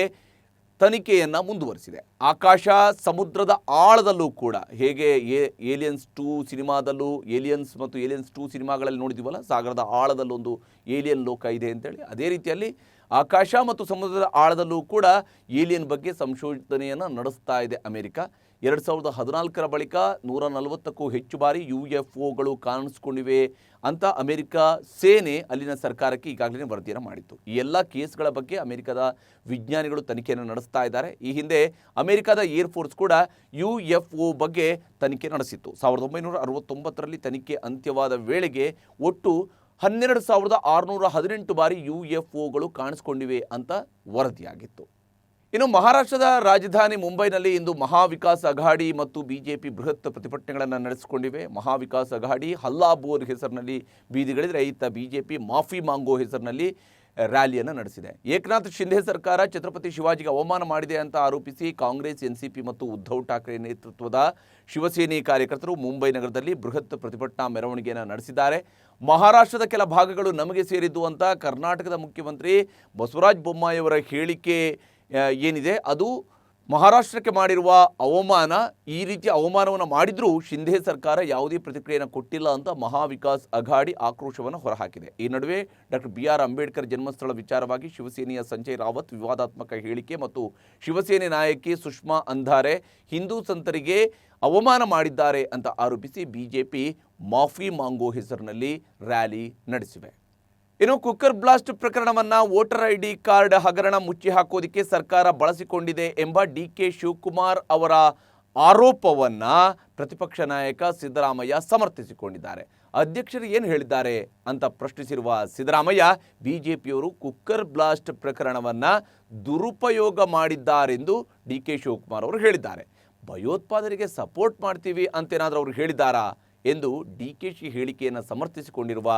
[SPEAKER 1] ತನಿಖೆಯನ್ನು ಮುಂದುವರಿಸಿದೆ. ಆಕಾಶ ಸಮುದ್ರದ ಆಳದಲ್ಲೂ ಕೂಡ, ಹೇಗೆ ಏಲಿಯನ್ಸ್ ಟೂ ಸಿನಿಮಾದಲ್ಲೂ, ಏಲಿಯನ್ಸ್ ಮತ್ತು ಏಲಿಯನ್ಸ್ ಟೂ ಸಿನಿಮಾಗಳಲ್ಲಿ ನೋಡಿದ್ದೀವಲ್ಲ ಸಾಗರದ ಆಳದಲ್ಲೊಂದು ಏಲಿಯನ್ ಲೋಕ ಇದೆ ಅಂತೇಳಿ, ಅದೇ ರೀತಿಯಲ್ಲಿ ಆಕಾಶ ಮತ್ತು ಸಮುದ್ರದ ಆಳದಲ್ಲೂ ಕೂಡ ಏಲಿಯನ್ ಬಗ್ಗೆ ಸಂಶೋಧನೆಯನ್ನು ನಡೆಸ್ತಾ ಇದೆ ಅಮೆರಿಕ. ಎರಡು ಸಾವಿರದ ಹದಿನಾಲ್ಕರ ಬಳಿಕ ನೂರ ನಲವತ್ತಕ್ಕೂ ಹೆಚ್ಚು ಬಾರಿ ಯು ಎಫ್ ಒಗಳು ಕಾಣಿಸ್ಕೊಂಡಿವೆ ಅಂತ ಅಮೆರಿಕ ಸೇನೆ ಅಲ್ಲಿನ ಸರ್ಕಾರಕ್ಕೆ ಈಗಾಗಲೇ ವರದಿಯನ್ನು ಮಾಡಿತ್ತು. ಈ ಎಲ್ಲ ಕೇಸ್ಗಳ ಬಗ್ಗೆ ಅಮೆರಿಕದ ವಿಜ್ಞಾನಿಗಳು ತನಿಖೆಯನ್ನು ನಡೆಸ್ತಾ ಇದ್ದಾರೆ. ಈ ಹಿಂದೆ ಅಮೆರಿಕದ ಏರ್ಫೋರ್ಸ್ ಕೂಡ ಯು ಎಫ್ ಒ ಬಗ್ಗೆ ತನಿಖೆ ನಡೆಸಿತ್ತು. ಸಾವಿರದ ಒಂಬೈನೂರ ಅರವತ್ತೊಂಬತ್ತರಲ್ಲಿ ತನಿಖೆ ಅಂತ್ಯವಾದ ವೇಳೆಗೆ ಒಟ್ಟು ಹನ್ನೆರಡು ಸಾವಿರದ ಆರುನೂರ ಹದಿನೆಂಟು ಬಾರಿ ಯು ಎಫ್ ಒಗಳು ಕಾಣಿಸ್ಕೊಂಡಿವೆ ಅಂತ ವರದಿಯಾಗಿತ್ತು. ಇನ್ನು ಮಹಾರಾಷ್ಟ್ರದ ರಾಜಧಾನಿ ಮುಂಬೈನಲ್ಲಿ ಇಂದು ಮಹಾವಿಕಾಸ್ ಅಘಾಡಿ ಮತ್ತು ಬಿಜೆಪಿ ಬೃಹತ್ ಪ್ರತಿಭಟನೆಗಳನ್ನು ನಡೆಸಿಕೊಂಡಿವೆ. ಮಹಾವಿಕಾಸ್ ಅಘಾಡಿ ಹಲ್ಲಾಬೋರ್ ಹೆಸರಿನಲ್ಲಿ ಬೀದಿಗಳಿದ್ರೆ ಜೆ ಬಿಜೆಪಿ ಮಾಫಿ ಮಾಂಗೋ ಹೆಸರಿನಲ್ಲಿ ರ್ಯಾಲಿಯನ್ನು ನಡೆಸಿದೆ. ಏಕನಾಥ್ ಶಿಂಧೆ ಸರ್ಕಾರ ಛತ್ರಪತಿ ಶಿವಾಜಿಗೆ ಅವಮಾನ ಮಾಡಿದೆ ಅಂತ ಆರೋಪಿಸಿ ಕಾಂಗ್ರೆಸ್, ಎನ್ಸಿಪಿ ಮತ್ತು ಉದ್ಧವ್ ಠಾಕ್ರೆ ನೇತೃತ್ವದ ಶಿವಸೇನೆ ಕಾರ್ಯಕರ್ತರು ಮುಂಬೈ ನಗರದಲ್ಲಿ ಬೃಹತ್ ಪ್ರತಿಭಟನಾ ಮೆರವಣಿಗೆಯನ್ನು ನಡೆಸಿದ್ದಾರೆ. ಮಹಾರಾಷ್ಟ್ರದ ಕೆಲ ಭಾಗಗಳು ನಮಗೆ ಸೇರಿದ್ದು ಅಂತ ಕರ್ನಾಟಕದ ಮುಖ್ಯಮಂತ್ರಿ ಬಸವರಾಜ ಬೊಮ್ಮಾಯಿಯವರ ಹೇಳಿಕೆ ಏನಿದೆ? ಅದು ಮಹಾರಾಷ್ಟ್ರಕ್ಕೆ ಮಾಡಿರುವ ಅವಮಾನ, ಈ ರೀತಿಯ ಅವಮಾನವನ್ನು ಮಾಡಿದರೂ ಶಿಂಧೆ ಸರ್ಕಾರ ಯಾವುದೇ ಪ್ರತಿಕ್ರಿಯೆಯನ್ನು ಕೊಟ್ಟಿಲ್ಲ ಅಂತ ಮಹಾವಿಕಾಸ್ ಅಘಾಡಿ ಆಕ್ರೋಶವನ್ನು ಹೊರಹಾಕಿದೆ. ಈ ನಡುವೆ ಡಾಕ್ಟರ್ ಬಿ ಆರ್ ಅಂಬೇಡ್ಕರ್ ಜನ್ಮಸ್ಥಳ ವಿಚಾರವಾಗಿ ಶಿವಸೇನೆಯ ಸಂಜಯ್ ರಾವತ್ ವಿವಾದಾತ್ಮಕ ಹೇಳಿಕೆ ಮತ್ತು ಶಿವಸೇನೆ ನಾಯಕಿ ಸುಷ್ಮಾ ಅಂಧಾರೆ ಹಿಂದೂ ಸಂತರಿಗೆ ಅವಮಾನ ಮಾಡಿದ್ದಾರೆ ಅಂತ ಆರೋಪಿಸಿ ಬಿಜೆಪಿ ಮಾಫಿ ಮಾಂಗೋ ಹೆಸರಿನಲ್ಲಿ ರ್ಯಾಲಿ ನಡೆಸಿವೆ. ಇನ್ನು ಕುಕ್ಕರ್ ಬ್ಲಾಸ್ಟ್ ಪ್ರಕರಣವನ್ನ ವೋಟರ್ ಐ ಡಿ ಕಾರ್ಡ್ ಹಗರಣ ಮುಚ್ಚಿ ಹಾಕೋದಕ್ಕೆ ಸರ್ಕಾರ ಬಳಸಿಕೊಂಡಿದೆ ಎಂಬ ಡಿ ಕೆ ಶಿವಕುಮಾರ್ ಅವರ ಆರೋಪವನ್ನ ಪ್ರತಿಪಕ್ಷ ನಾಯಕ ಸಿದ್ದರಾಮಯ್ಯ ಸಮರ್ಥಿಸಿಕೊಂಡಿದ್ದಾರೆ. ಅಧ್ಯಕ್ಷರು ಏನು ಹೇಳಿದ್ದಾರೆ ಅಂತ ಪ್ರಶ್ನಿಸಿರುವ ಸಿದ್ದರಾಮಯ್ಯ, ಬಿಜೆಪಿಯವರು ಕುಕ್ಕರ್ ಬ್ಲಾಸ್ಟ್ ಪ್ರಕರಣವನ್ನ ದುರುಪಯೋಗ ಮಾಡಿದ್ದಾರೆಂದು ಡಿ ಕೆ ಶಿವಕುಮಾರ್ ಅವರು ಹೇಳಿದ್ದಾರೆ. ಭಯೋತ್ಪಾದನೆಗೆ ಸಪೋರ್ಟ್ ಮಾಡ್ತೀವಿ ಅಂತೇನಾದರೂ ಅವರು ಹೇಳಿದ್ದಾರಾ ಎಂದು ಡಿ ಕೆ ಶಿ ಹೇಳಿಕೆಯನ್ನು ಸಮರ್ಥಿಸಿಕೊಂಡಿರುವ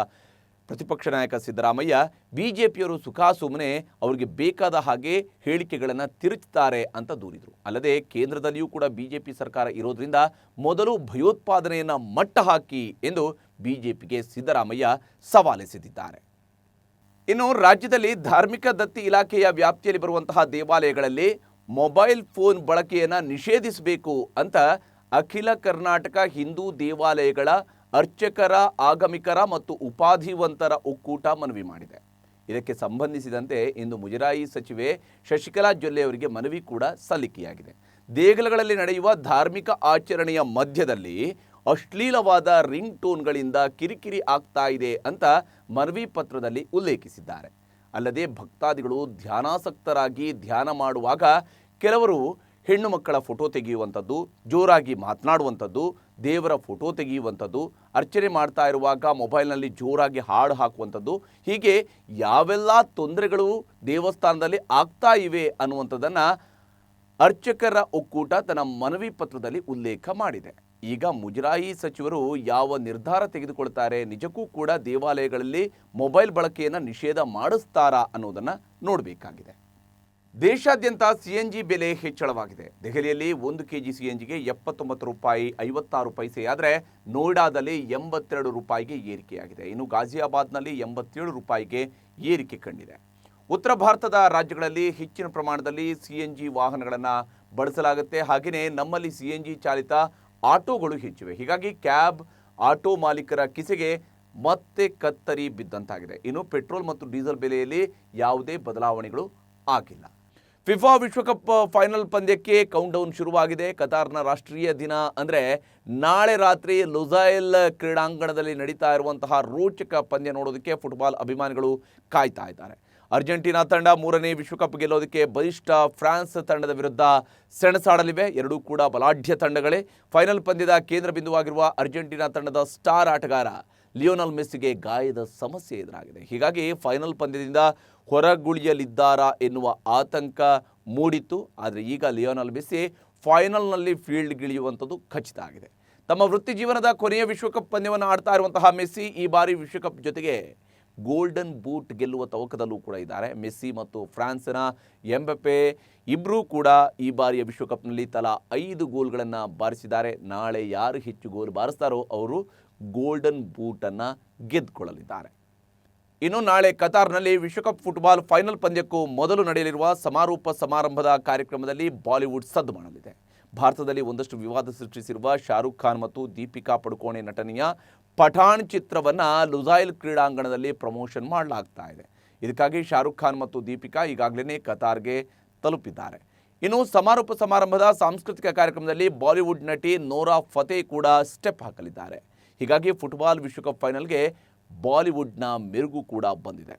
[SPEAKER 1] ಪ್ರತಿಪಕ್ಷ ನಾಯಕ ಸಿದ್ದರಾಮಯ್ಯ, ಬಿಜೆಪಿಯವರು ಸುಖಾಸುಮ್ಮನೆ ಅವರಿಗೆ ಬೇಕಾದ ಹಾಗೆ ಹೇಳಿಕೆಗಳನ್ನು ತಿರುಚುತ್ತಾರೆ ಅಂತ ದೂರಿದರು. ಅಲ್ಲದೆ ಕೇಂದ್ರದಲ್ಲಿಯೂ ಕೂಡ ಬಿಜೆಪಿ ಸರ್ಕಾರ ಇರೋದ್ರಿಂದ ಮೊದಲು ಭಯೋತ್ಪಾದನೆಯನ್ನು ಮಟ್ಟ ಹಾಕಿ ಎಂದು ಬಿಜೆಪಿಗೆ ಸಿದ್ದರಾಮಯ್ಯ ಸವಾಲೆಸೆದಿದ್ದಾರೆ ಇನ್ನು ರಾಜ್ಯದಲ್ಲಿ ಧಾರ್ಮಿಕ ದತ್ತಿ ಇಲಾಖೆಯ ವ್ಯಾಪ್ತಿಯಲ್ಲಿ ಬರುವಂತಹ ದೇವಾಲಯಗಳಲ್ಲಿ ಮೊಬೈಲ್ ಫೋನ್ ಬಳಕೆಯನ್ನು ನಿಷೇಧಿಸಬೇಕು ಅಂತ ಅಖಿಲ ಕರ್ನಾಟಕ ಹಿಂದೂ ದೇವಾಲಯಗಳ ಅರ್ಚಕರ, ಆಗಮಿಕರ ಮತ್ತು ಉಪಾಧಿವಂತರ ಒಕ್ಕೂಟ ಮನವಿ ಮಾಡಿದೆ. ಇದಕ್ಕೆ ಸಂಬಂಧಿಸಿದಂತೆ ಇಂದು ಮುಜರಾಯಿ ಸಚಿವೆ ಶಶಿಕಲಾ ಜೊಲ್ಲೆ ಅವರಿಗೆ ಮನವಿ ಕೂಡ ಸಲ್ಲಿಕೆಯಾಗಿದೆ. ದೇಗುಲಗಳಲ್ಲಿ ನಡೆಯುವ ಧಾರ್ಮಿಕ ಆಚರಣೆಯ ಮಧ್ಯದಲ್ಲಿ ಅಶ್ಲೀಲವಾದ ರಿಂಗ್ ಟೋನ್ಗಳಿಂದ ಕಿರಿಕಿರಿ ಆಗ್ತಾ ಇದೆ ಅಂತ ಮನವಿ ಪತ್ರದಲ್ಲಿ ಉಲ್ಲೇಖಿಸಿದ್ದಾರೆ. ಅಲ್ಲದೆ ಭಕ್ತಾದಿಗಳು ಧ್ಯಾನಾಸಕ್ತರಾಗಿ ಧ್ಯಾನ ಮಾಡುವಾಗ ಕೆಲವರು ಹೆಣ್ಣು ಮಕ್ಕಳ ಫೋಟೋ ತೆಗೆಯುವಂಥದ್ದು, ಜೋರಾಗಿ ಮಾತನಾಡುವಂಥದ್ದು ದೇವರ ಫೋಟೋ ತೆಗೆಯುವಂಥದ್ದು, ಅರ್ಚನೆ ಮಾಡ್ತಾ ಇರುವಾಗ ಮೊಬೈಲ್ನಲ್ಲಿ ಜೋರಾಗಿ ಹಾಡು ಹಾಕುವಂಥದ್ದು, ಹೀಗೆ ಯಾವೆಲ್ಲ ತೊಂದರೆಗಳು ದೇವಸ್ಥಾನದಲ್ಲಿ ಆಗ್ತಾ ಇವೆ ಅನ್ನುವಂಥದ್ದನ್ನು ಅರ್ಚಕರ ಒಕ್ಕೂಟ ತನ್ನ ಮನವಿ ಪತ್ರದಲ್ಲಿ ಉಲ್ಲೇಖ ಮಾಡಿದೆ. ಈಗ ಮುಜರಾಯಿ ಸಚಿವರು ಯಾವ ನಿರ್ಧಾರ ತೆಗೆದುಕೊಳ್ತಾರೆ, ನಿಜಕ್ಕೂ ಕೂಡ ದೇವಾಲಯಗಳಲ್ಲಿ ಮೊಬೈಲ್ ಬಳಕೆಯನ್ನು ನಿಷೇಧ ಮಾಡಿಸ್ತಾರಾ ಅನ್ನೋದನ್ನು ನೋಡಬೇಕಾಗಿದೆ. ದೇಶಾದ್ಯಂತ ಸಿಎನ್ಜಿ ಬೆಲೆ ಹೆಚ್ಚಳವಾಗಿದೆ. ದೆಹಲಿಯಲ್ಲಿ ಒಂದು ಕೆ ಜಿ ಸಿಎನ್ಜಿಗೆ ಎಪ್ಪತ್ತೊಂಬತ್ತು ರೂಪಾಯಿ ಐವತ್ತಾರು ಪೈಸೆಯಾದರೆ ನೋಯ್ಡಾದಲ್ಲಿ ಎಂಬತ್ತೆರಡು ರೂಪಾಯಿಗೆ ಏರಿಕೆಯಾಗಿದೆ. ಇನ್ನು ಗಾಜಿಯಾಬಾದ್ನಲ್ಲಿ ಎಂಬತ್ತೇಳು ರೂಪಾಯಿಗೆ ಏರಿಕೆ ಕಂಡಿದೆ. ಉತ್ತರ ಭಾರತದ ರಾಜ್ಯಗಳಲ್ಲಿ ಹೆಚ್ಚಿನ ಪ್ರಮಾಣದಲ್ಲಿ ಸಿ ಎನ್ ಜಿ ವಾಹನಗಳನ್ನು ಬಳಸಲಾಗುತ್ತೆ. ಹಾಗೆಯೇ ನಮ್ಮಲ್ಲಿ ಸಿ ಎನ್ ಜಿ ಚಾಲಿತ ಆಟೋಗಳು ಹೆಚ್ಚಿವೆ. ಹೀಗಾಗಿ ಕ್ಯಾಬ್, ಆಟೋ ಮಾಲೀಕರ ಕಿಸೆಗೆ ಮತ್ತೆ ಕತ್ತರಿ ಬಿದ್ದಂತಾಗಿದೆ. ಇನ್ನು ಪೆಟ್ರೋಲ್ ಮತ್ತು ಡೀಸೆಲ್ ಬೆಲೆಯಲ್ಲಿ ಯಾವುದೇ ಬದಲಾವಣೆಗಳು ಆಗಿಲ್ಲ. ಫಿಫಾ ವಿಶ್ವಕಪ್ ಫೈನಲ್ ಪಂದ್ಯಕ್ಕೆ ಕೌಂಟ್ ಡೌನ್ ಶುರುವಾಗಿದೆ. ಕತಾರ್ನ ರಾಷ್ಟ್ರೀಯ ದಿನ ಅಂದರೆ ನಾಳೆ ರಾತ್ರಿ ಲುಜೈಲ್ ಕ್ರೀಡಾಂಗಣದಲ್ಲಿ ನಡೀತಾ ಇರುವಂತಹ ರೋಚಕ ಪಂದ್ಯ ನೋಡೋದಕ್ಕೆ ಫುಟ್ಬಾಲ್ ಅಭಿಮಾನಿಗಳು ಕಾಯ್ತಾ ಇದ್ದಾರೆ. ಅರ್ಜೆಂಟೀನಾ ತಂಡ ಮೂರನೇ ವಿಶ್ವಕಪ್ ಗೆಲ್ಲೋದಕ್ಕೆ ಬಲಿಷ್ಠ ಫ್ರಾನ್ಸ್ ತಂಡದ ವಿರುದ್ಧ ಸೆಣಸಾಡಲಿವೆ. ಎರಡೂ ಕೂಡ ಬಲಾಢ್ಯ ತಂಡಗಳೇ. ಫೈನಲ್ ಪಂದ್ಯದ ಕೇಂದ್ರ ಬಿಂದುವಾಗಿರುವ ಅರ್ಜೆಂಟೀನಾ ತಂಡದ ಸ್ಟಾರ್ ಆಟಗಾರ ಲಿಯೋನಲ್ ಮೆಸ್ಸಿಗೆ ಗಾಯದ ಸಮಸ್ಯೆ ಎದುರಾಗಿದೆ. ಹೀಗಾಗಿ ಫೈನಲ್ ಪಂದ್ಯದಿಂದ ಹೊರಗುಳಿಯಲಿದ್ದಾರಾ ಎನ್ನುವ ಆತಂಕ ಮೂಡಿತ್ತು. ಆದರೆ ಈಗ ಲಿಯೋನಲ್ ಮೆಸ್ಸಿ ಫೈನಲ್ನಲ್ಲಿ ಫೀಲ್ಡ್ಗಿಳಿಯುವಂಥದ್ದು ಖಚಿತ ಆಗಿದೆ. ತಮ್ಮ ವೃತ್ತಿ ಜೀವನದ ಕೊನೆಯ ವಿಶ್ವಕಪ್ ಪಂದ್ಯವನ್ನು ಆಡ್ತಾ ಇರುವಂತಹ ಮೆಸ್ಸಿ ಈ ಬಾರಿ ವಿಶ್ವಕಪ್ ಜೊತೆಗೆ ಗೋಲ್ಡನ್ ಬೂಟ್ ಗೆಲ್ಲುವ ತವಕದಲ್ಲೂ ಕೂಡ ಇದ್ದಾರೆ. ಮೆಸ್ಸಿ ಮತ್ತು ಫ್ರಾನ್ಸ್ನ ಎಂಬೆಪೆ ಇಬ್ಬರೂ ಕೂಡ ಈ ಬಾರಿಯ ವಿಶ್ವಕಪ್ನಲ್ಲಿ ತಲಾ ಐದು ಗೋಲ್ಗಳನ್ನು ಬಾರಿಸಿದ್ದಾರೆ. ನಾಳೆ ಯಾರು ಹೆಚ್ಚು ಗೋಲ್ ಬಾರಿಸ್ತಾರೋ ಅವರು ಗೋಲ್ಡನ್ ಬೂಟನ್ನು ಗೆದ್ದುಕೊಳ್ಳಲಿದ್ದಾರೆ. ಇನ್ನು ನಾಳೆ ಕತಾರ್ನಲ್ಲಿ ವಿಶ್ವಕಪ್ ಫುಟ್ಬಾಲ್ ಫೈನಲ್ ಪಂದ್ಯಕ್ಕೂ ಮೊದಲು ನಡೆಯಲಿರುವ ಸಮಾರೋಪ ಸಮಾರಂಭದ ಕಾರ್ಯಕ್ರಮದಲ್ಲಿ ಬಾಲಿವುಡ್ ಸದ್ದು ಮಾಡಲಿದೆ. ಭಾರತದಲ್ಲಿ ಒಂದಷ್ಟು ವಿವಾದ ಸೃಷ್ಟಿಸಿರುವ ಶಾರುಖ್ ಖಾನ್ ಮತ್ತು ದೀಪಿಕಾ ಪಡುಕೋಣೆ ನಟನೆಯ ಪಠಾಣ್ ಚಿತ್ರವನ್ನು ಲುಜಾಯಿಲ್ ಕ್ರೀಡಾಂಗಣದಲ್ಲಿ ಪ್ರಮೋಷನ್ ಮಾಡಲಾಗ್ತಾ ಇದೆ. ಇದಕ್ಕಾಗಿ ಶಾರುಖ್ ಖಾನ್ ಮತ್ತು ದೀಪಿಕಾ ಈಗಾಗಲೇ ಕತಾರ್ಗೆ ತಲುಪಿದ್ದಾರೆ. ಇನ್ನು ಸಮಾರೋಪ ಸಮಾರಂಭದ ಸಾಂಸ್ಕೃತಿಕ ಕಾರ್ಯಕ್ರಮದಲ್ಲಿ ಬಾಲಿವುಡ್ ನಟಿ ನೋರಾ ಫತೇ ಕೂಡ ಸ್ಟೆಪ್ ಹಾಕಲಿದ್ದಾರೆ. ಹೀಗಾಗಿ ಫುಟ್ಬಾಲ್ ವಿಶ್ವಕಪ್ ಫೈನಲ್ಗೆ ಬಾಲಿವುಡ್ನ ಮೆರುಗು ಕೂಡ ಬಂದಿದೆ.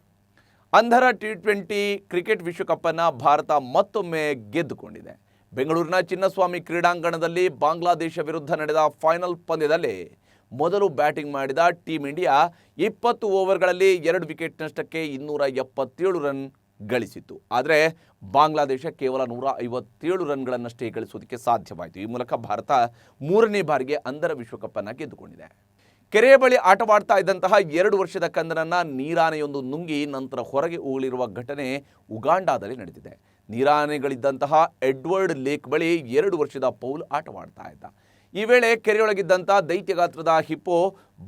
[SPEAKER 1] ಅಂಧರ ಟಿ ಟ್ವೆಂಟಿ ಕ್ರಿಕೆಟ್ ವಿಶ್ವಕಪ್ಪನ್ನು ಭಾರತ ಮತ್ತೊಮ್ಮೆ ಗೆದ್ದುಕೊಂಡಿದೆ. ಬೆಂಗಳೂರಿನ ಚಿನ್ನಸ್ವಾಮಿ ಕ್ರೀಡಾಂಗಣದಲ್ಲಿ ಬಾಂಗ್ಲಾದೇಶ ವಿರುದ್ಧ ನಡೆದ ಫೈನಲ್ ಪಂದ್ಯದಲ್ಲಿ ಮೊದಲು ಬ್ಯಾಟಿಂಗ್ ಮಾಡಿದ ಟೀಂ ಇಂಡಿಯಾ ಇಪ್ಪತ್ತು ಓವರ್ಗಳಲ್ಲಿ ಎರಡು ವಿಕೆಟ್ ನಷ್ಟಕ್ಕೆ ಇನ್ನೂರ ಎಪ್ಪತ್ತೇಳು ರನ್ ಗಳಿಸಿತು ಆದರೆ ಬಾಂಗ್ಲಾದೇಶ ಕೇವಲ ನೂರ ಐವತ್ತೇಳು ರನ್ಗಳನ್ನಷ್ಟೇ ಗಳಿಸೋದಕ್ಕೆ ಸಾಧ್ಯವಾಯಿತು. ಈ ಮೂಲಕ ಭಾರತ ಮೂರನೇ ಬಾರಿಗೆ ಅಂಧರ ವಿಶ್ವಕಪ್ಪನ್ನು ಗೆದ್ದುಕೊಂಡಿದೆ. ಕೆರೆಯ ಬಳಿ ಆಟವಾಡ್ತಾ ಇದ್ದಂತಹ ಎರಡು ವರ್ಷದ ಕಂದನನ್ನ ನೀರಾನೆಯೊಂದು ನುಂಗಿ ನಂತರ ಹೊರಗೆ ಉಗುಳಿರುವ ಘಟನೆ ಉಗಾಂಡಾದಲ್ಲಿ ನಡೆದಿದೆ. ನೀರಾನೆಗಳಿದ್ದಂತಹ ಎಡ್ವರ್ಡ್ ಲೇಕ್ ಬಳಿ ಎರಡು ವರ್ಷದ ಪೌಲ್ ಆಟವಾಡ್ತಾ ಇದ್ದ. ಈ ವೇಳೆ ಕೆರೆಯೊಳಗಿದ್ದಂಥ ದೈತ್ಯ ಗಾತ್ರದ ಹಿಪ್ಪೋ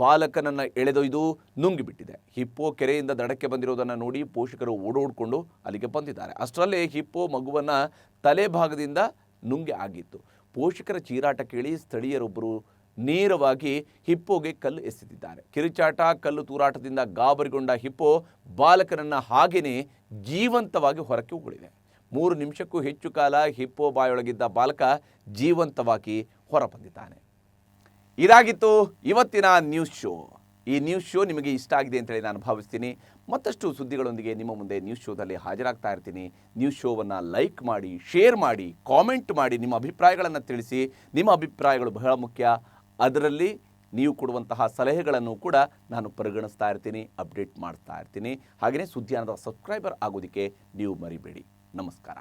[SPEAKER 1] ಬಾಲಕನನ್ನು ಎಳೆದೊಯ್ದು ನುಂಗಿಬಿಟ್ಟಿದೆ. ಹಿಪ್ಪೋ ಕೆರೆಯಿಂದ ದಡಕ್ಕೆ ಬಂದಿರೋದನ್ನು ನೋಡಿ ಪೋಷಕರು ಓಡೋಡ್ಕೊಂಡು ಅಲ್ಲಿಗೆ ಬಂದಿದ್ದಾರೆ. ಅಷ್ಟರಲ್ಲೇ ಹಿಪ್ಪೋ ಮಗುವನ್ನ ತಲೆ ಭಾಗದಿಂದ ನುಂಗಿ ಆಗಿತ್ತು. ಪೋಷಕರ ಚೀರಾಟ ಕೇಳಿ ಸ್ಥಳೀಯರೊಬ್ಬರು ನೇರವಾಗಿ ಹಿಪ್ಪೋಗೆ ಕಲ್ಲು ಎಸೆದಿದ್ದಾರೆ. ಕಿರುಚಾಟ, ಕಲ್ಲು ತೂರಾಟದಿಂದ ಗಾಬರಿಗೊಂಡ ಹಿಪ್ಪೋ ಬಾಲಕನನ್ನು ಹಾಗೆಯೇ ಜೀವಂತವಾಗಿ ಹೊರಕ್ಕೆ ಉಗುಳಿದೆ. ಮೂರು ನಿಮಿಷಕ್ಕೂ ಹೆಚ್ಚು ಕಾಲ ಹಿಪ್ಪೋ ಬಾಯೊಳಗಿದ್ದ ಬಾಲಕ ಜೀವಂತವಾಗಿ ಹೊರಬಂದಿದ್ದಾನೆ. ಇದಾಗಿತ್ತು ಇವತ್ತಿನ ನ್ಯೂಸ್ ಶೋ. ಈ ನ್ಯೂಸ್ ಶೋ ನಿಮಗೆ ಇಷ್ಟ ಆಗಿದೆ ಅಂತೇಳಿ ನಾನು ಭಾವಿಸ್ತೀನಿ. ಮತ್ತಷ್ಟು ಸುದ್ದಿಗಳೊಂದಿಗೆ ನಿಮ್ಮ ಮುಂದೆ ನ್ಯೂಸ್ ಶೋದಲ್ಲಿ ಹಾಜರಾಗ್ತಾ ಇರ್ತೀನಿ. ನ್ಯೂಸ್ ಶೋವನ್ನು ಲೈಕ್ ಮಾಡಿ, ಶೇರ್ ಮಾಡಿ, ಕಾಮೆಂಟ್ ಮಾಡಿ ನಿಮ್ಮ ಅಭಿಪ್ರಾಯಗಳನ್ನು ತಿಳಿಸಿ. ನಿಮ್ಮ ಅಭಿಪ್ರಾಯಗಳು ಬಹಳ ಮುಖ್ಯ. ಅದರಲ್ಲಿ ನೀವು ಕೊಡುವಂತಹ ಸಲಹೆಗಳನ್ನು ಕೂಡ ನಾನು ಪರಿಗಣಿಸ್ತಾ ಇರ್ತೀನಿ, ಅಪ್ಡೇಟ್ ಮಾಡ್ತಾ ಇರ್ತೀನಿ. ಹಾಗೆಯೇ ಸುದ್ದಿಯಾನದ ಸಬ್ಸ್ಕ್ರೈಬರ್ ಆಗೋದಕ್ಕೆ ನೀವು ಮರಿಬೇಡಿ. ನಮಸ್ಕಾರ.